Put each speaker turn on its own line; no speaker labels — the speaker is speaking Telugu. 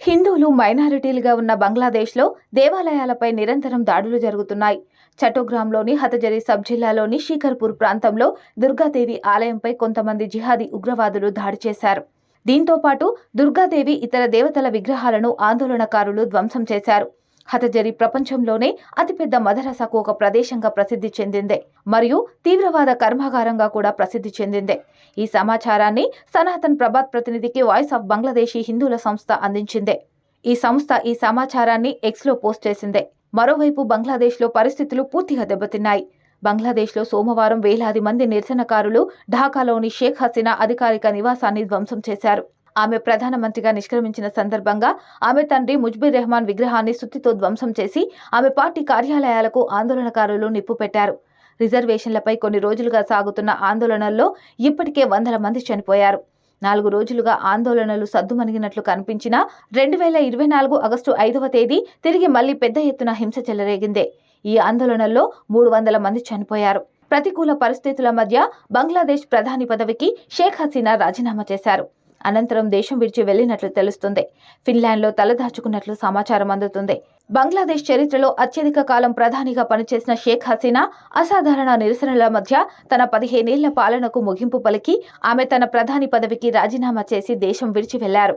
హిందువులు మైనారిటీలుగా ఉన్న బంగ్లాదేశ్లో దేవాలయాలపై నిరంతరం దాడులు జరుగుతున్నాయి. చట్టోగ్రామ్లోని హతజరి సబ్ జిల్లాలోని షీకర్పూర్ ప్రాంతంలో దుర్గాదేవి ఆలయంపై కొంతమంది జిహాదీ ఉగ్రవాదులు దాడి చేశారు. దీంతో పాటు దుర్గాదేవి ఇతర దేవతల విగ్రహాలను ఆందోళనకారులు ధ్వంసం చేశారు. హతజరి ప్రపంచంలోనే అతిపెద్ద మదరసాకు ఒక ప్రదేశంగా ప్రసిద్ధి చెందిందే. మరియు తీవ్రవాద కర్మాగారంగా కూడా ప్రసిద్ధి చెందిందే. ఈ సమాచారాన్ని సనాతన్ ప్రభాత్ ప్రతినిధికి వాయిస్ ఆఫ్ బంగ్లాదేశీ హిందువుల సంస్థ అందించిందే. ఈ సంస్థ ఈ సమాచారాన్ని ఎక్స్లో పోస్ట్ చేసిందే. మరోవైపు బంగ్లాదేశ్లో పరిస్థితులు పూర్తిగా దెబ్బతిన్నాయి. బంగ్లాదేశ్లో సోమవారం వేలాది మంది నిరసనకారులు ఢాకాలోని షేక్ హసీనా అధికారిక నివాసాన్ని ధ్వంసం చేశారు. ఆమె ప్రధానమంత్రిగా నిష్క్రమించిన సందర్భంగా ఆమె తండ్రి ముజ్బిర్ రెహమాన్ విగ్రహాన్ని సుత్తితో ధ్వంసం చేసి ఆమె పార్టీ కార్యాలయాలకు ఆందోళనకారులు నిప్పు పెట్టారు. రిజర్వేషన్లపై కొన్ని రోజులుగా సాగుతున్న ఆందోళనల్లో ఇప్పటికే వందల మంది చనిపోయారు. నాలుగు రోజులుగా ఆందోళనలు సద్దుమణిగినట్లు కనిపించినా రెండు వేల ఇరవై నాలుగు ఆగస్టు ఐదవ తేదీ తిరిగి మళ్ళీ పెద్ద ఎత్తున హింస చెలరేగిందే. ఈ ఆందోళనల్లో మూడు వందల మంది చనిపోయారు. ప్రతికూల పరిస్థితుల మధ్య బంగ్లాదేశ్ ప్రధాని పదవికి షేక్ హసీనా రాజీనామా చేశారు. అనంతరం దేశం విడిచి వెళ్ళినట్లు తెలుస్తుంది. ఫిన్లాండ్లో తలదాచుకున్నట్లు సమాచారం అందుతుంది. బంగ్లాదేశ్ చరిత్రలో అత్యధిక కాలం ప్రధానిగా పనిచేసిన షేక్ హసీనా అసాధారణ నిరసనల మధ్య తన పదిహేనేళ్ళ పాలనకు ముగింపు పలికి ఆమె తన ప్రధాని పదవికి రాజీనామా చేసి దేశం విడిచి వెళ్ళారు